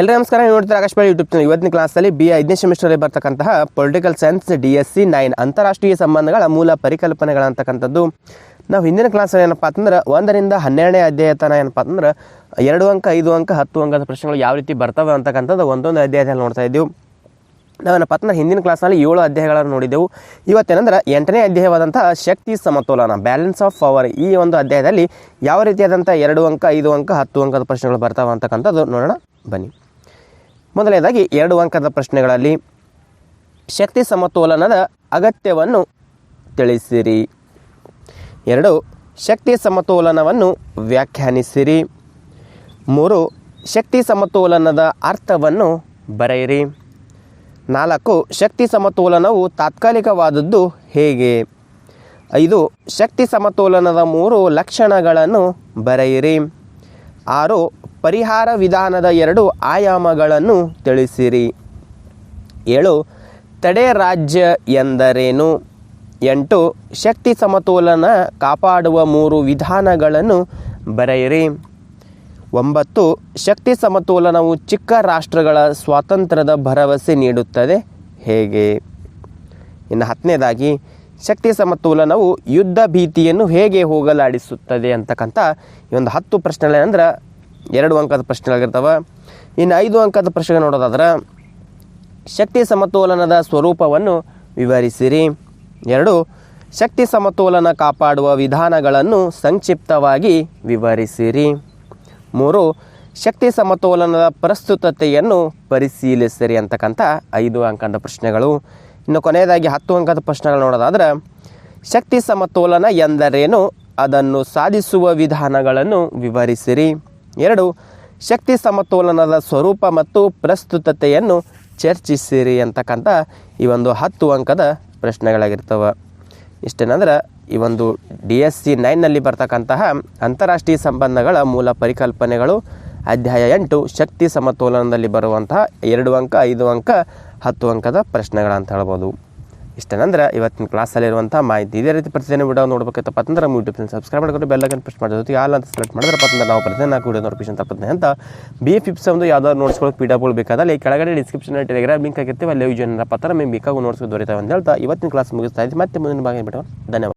ಎಲ್ಲರೂ ನಮಸ್ಕಾರ. ನೀವು ನೋಡ್ತಾರೆ ಆಕಾಶವಾಣಿ ಯೂಟ್ಯೂಬ್ ಚಾನಲ್ ಇವತ್ತಿನ ಕ್ಲಾಸಲ್ಲಿ ಬಿ ಐದನೇ ಸೆಮಿಸ್ಟರ್ ಬರ್ತಕ್ಕಂತಹ political science D S C nine ಅಂತಾರಾಷ್ಟ್ರೀಯ ಸಂಬಂಧಗಳ ಮೂಲ ಪರಿಕಲ್ಪನೆಗಳಂತಕ್ಕಂಥದ್ದು ನಾವು ಹಿಂದಿನ ಕ್ಲಾಸಲ್ಲಿ ಏನಪ್ಪ ಅಂತಂದ್ರೆ ಒಂದರಿಂದ ಹನ್ನೆರಡನೇ ಅಧ್ಯಾಯ ತನ ಏನಪ್ಪ ಅಂತಂದ್ರೆ ಎರಡು ಅಂಕ, ಐದು ಅಂಕ, ಹತ್ತು ಅಂಕದ ಪ್ರಶ್ನೆಗಳು ಯಾವ ರೀತಿ ಬರ್ತವೆ ಅಂತಕ್ಕಂಥದ್ದು ಒಂದೊಂದು ಅಧ್ಯಾಯದಲ್ಲಿ ನೋಡ್ತಾ ಇದ್ದೀವಿ. ನಾವೇನಪ್ಪ ಅಂದ್ರೆ ಹಿಂದಿನ ಕ್ಲಾಸ್ನಲ್ಲಿ ಏಳು ಅಧ್ಯಾಯಗಳನ್ನು ನೋಡಿದ್ದೆವು. ಇವತ್ತೇನಂದ್ರೆ ಎಂಟನೇ ಅಧ್ಯಾಯವಾದಂತಹ ಶಕ್ತಿ ಸಮತೋಲನ ಬ್ಯಾಲೆನ್ಸ್ ಆಫ್ ಪವರ್ ಈ ಒಂದು ಅಧ್ಯಾಯದಲ್ಲಿ ಯಾವ ರೀತಿಯಾದಂಥ ಎರಡು ಅಂಕ, ಐದು ಅಂಕ, ಹತ್ತು ಅಂಕದ ಪ್ರಶ್ನೆಗಳು ಬರ್ತಾವೆ ಅಂತಕ್ಕಂಥದ್ದು ನೋಡೋಣ. ಬನ್ನಿ. ಮೊದಲನೇದಾಗಿ ಎರಡು ಅಂಕದ ಪ್ರಶ್ನೆಗಳಲ್ಲಿ ಶಕ್ತಿ ಸಮತೋಲನದ ಅಗತ್ಯವನ್ನು ತಿಳಿಸಿರಿ. ಎರಡು, ಶಕ್ತಿ ಸಮತೋಲನವನ್ನು ವ್ಯಾಖ್ಯಾನಿಸಿರಿ. ಮೂರು, ಶಕ್ತಿ ಸಮತೋಲನದ ಅರ್ಥವನ್ನು ಬರೆಯಿರಿ. ನಾಲ್ಕು, ಶಕ್ತಿ ಸಮತೋಲನವು ತಾತ್ಕಾಲಿಕವಾದದ್ದು ಹೇಗೆ? ಐದು, ಶಕ್ತಿ ಸಮತೋಲನದ ಮೂರು ಲಕ್ಷಣಗಳನ್ನು ಬರೆಯಿರಿ. ಆರು, ಪರಿಹಾರ ವಿಧಾನದ ಎರಡು ಆಯಾಮಗಳನ್ನು ತಿಳಿಸಿರಿ. ಏಳು, ತಡೆ ರಾಜ್ಯ ಎಂದರೇನು? ಎಂಟು, ಶಕ್ತಿ ಸಮತೋಲನ ಕಾಪಾಡುವ ಮೂರು ವಿಧಾನಗಳನ್ನು ಬರೆಯಿರಿ. ಒಂಬತ್ತು, ಶಕ್ತಿ ಸಮತೋಲನವು ಚಿಕ್ಕ ರಾಷ್ಟ್ರಗಳ ಸ್ವಾತಂತ್ರ್ಯದ ಭರವಸೆ ನೀಡುತ್ತದೆ. ಹೇಗೆ? ಇನ್ನು ಹತ್ತನೇದಾಗಿ ಶಕ್ತಿ ಸಮತೋಲನವು ಯುದ್ಧ ಭೀತಿಯನ್ನು ಹೇಗೆ ಹೋಗಲಾಡಿಸುತ್ತದೆ ಅಂತಕ್ಕಂಥ ಈ ಒಂದು ಹತ್ತು ಪ್ರಶ್ನೆಗಳೇನಂದ್ರೆ ಎರಡು ಅಂಕದ ಪ್ರಶ್ನೆಗಳಿರ್ತವೆ ಇನ್ನು ಐದು ಅಂಕದ ಪ್ರಶ್ನೆ ನೋಡೋದಾದ್ರೆ, ಶಕ್ತಿ ಸಮತೋಲನದ ಸ್ವರೂಪವನ್ನು ವಿವರಿಸಿರಿ. ಎರಡು, ಶಕ್ತಿ ಸಮತೋಲನ ಕಾಪಾಡುವ ವಿಧಾನಗಳನ್ನು ಸಂಕ್ಷಿಪ್ತವಾಗಿ ವಿವರಿಸಿರಿ. ಮೂರು, ಶಕ್ತಿ ಸಮತೋಲನದ ಪ್ರಸ್ತುತತೆಯನ್ನು ಪರಿಶೀಲಿಸಿರಿ ಅಂತಕ್ಕಂಥ ಐದು ಅಂಕದ ಪ್ರಶ್ನೆಗಳು. ಇನ್ನು ಕೊನೆಯದಾಗಿ ಹತ್ತು ಅಂಕದ ಪ್ರಶ್ನೆಗಳು ನೋಡೋದಾದ್ರೆ, ಶಕ್ತಿ ಸಮತೋಲನ ಎಂದರೇನು? ಅದನ್ನು ಸಾಧಿಸುವ ವಿಧಾನಗಳನ್ನು ವಿವರಿಸಿರಿ. ಎರಡು, ಶಕ್ತಿ ಸಮತೋಲನದ ಸ್ವರೂಪ ಮತ್ತು ಪ್ರಸ್ತುತತೆಯನ್ನು ಚರ್ಚಿಸಿರಿ ಅಂತಕ್ಕಂಥ ಈ ಒಂದು ಹತ್ತು ಅಂಕದ ಪ್ರಶ್ನೆಗಳಾಗಿರ್ತವೆ. ಇಷ್ಟೇನಂದ್ರೆ, ಈ ಒಂದು ಡಿ ಎಸ್ ಸಿ ನೈನ್ನಲ್ಲಿ ಬರ್ತಕ್ಕಂತಹ ಅಂತಾರಾಷ್ಟ್ರೀಯ ಸಂಬಂಧಗಳ ಮೂಲ ಪರಿಕಲ್ಪನೆಗಳು ಅಧ್ಯಾಯ ಎಂಟು, ಶಕ್ತಿ ಸಮತೋಲನದಲ್ಲಿ ಬರುವಂತಹ ಎರಡು ಅಂಕ, ಐದು ಅಂಕ, ಹತ್ತು ಅಂಕದ ಪ್ರಶ್ನೆಗಳಂತ ಹೇಳ್ಬೋದು. ಇಷ್ಟೇನಂದ್ರೆ ಇವತ್ತಿನ ಕ್ಲಾಸಲ್ಲಿರುವಂಥ ಮಾಹಿತಿ ಇದೇ ರೀತಿ ಪ್ರತಿದಿನ ವಿಡಿಯೋ ನೋಡ್ಬೇಕತ್ತಪ್ಪ ಅಂತಂದ್ರೆ ನಮ್ಮ ಯೂಟ್ಯೂಬ್ ಸಬ್ಸ್ಕ್ರೈಬ್ ಮಾಡ್ಕೊಂಡು ಬೆಲ್ಲೈಕನ್ ಪ್ರೆಸ್ ಮಾಡೋದು ಜೊತೆಗೆ ಆಲ್ ಅಂತ ಸೆಲೆಕ್ಟ್ ಮಾಡಿದ್ರಪ್ಪ ಅಂತಂದ್ರೆ ನಾವು ಪ್ರತಿದಿನ ನಾಲ್ಕು ವಿಡಿಯೋ ನೋಟಿಫಿಕೇಶನ್ ಅಂತ ಬಿ ಎಫ್ ಇಪ್ಸ್ ಒಂದು ಯಾವ್ದಾದ್ರು ನೋಟ್ಸ್ಗಳು ಪಿ ಡಬ್ಲ್ಯೂ ಈ ಕೆಳಗಡೆ ಡಿಸ್ಕ್ರಿಪ್ಷನ್ ಟೆಲಿಗ್ರಾಮ್ ಲಿಂಕ್ ಆಗಿರ್ತೀವಿ ಅಲ್ಲಿ ಯೂಸ್ ಏನಪ್ಪ ಅಂದ್ರೆ ಬೇಕಾಗಿ ನೋಡ್ಸ್ಕೊಂಡು ದೊರೀತಾವೆ ಅಂತ ಹೇಳ್ತಾ ಇವತ್ತಿನ ಕ್ಲಾಸ್ ಮುಗಿಸ್ತಾ ಇದ್ದೀವಿ ಮತ್ತೆ ಮುಂದಿನ ಭಾಗ ಧನ್ಯವಾದ.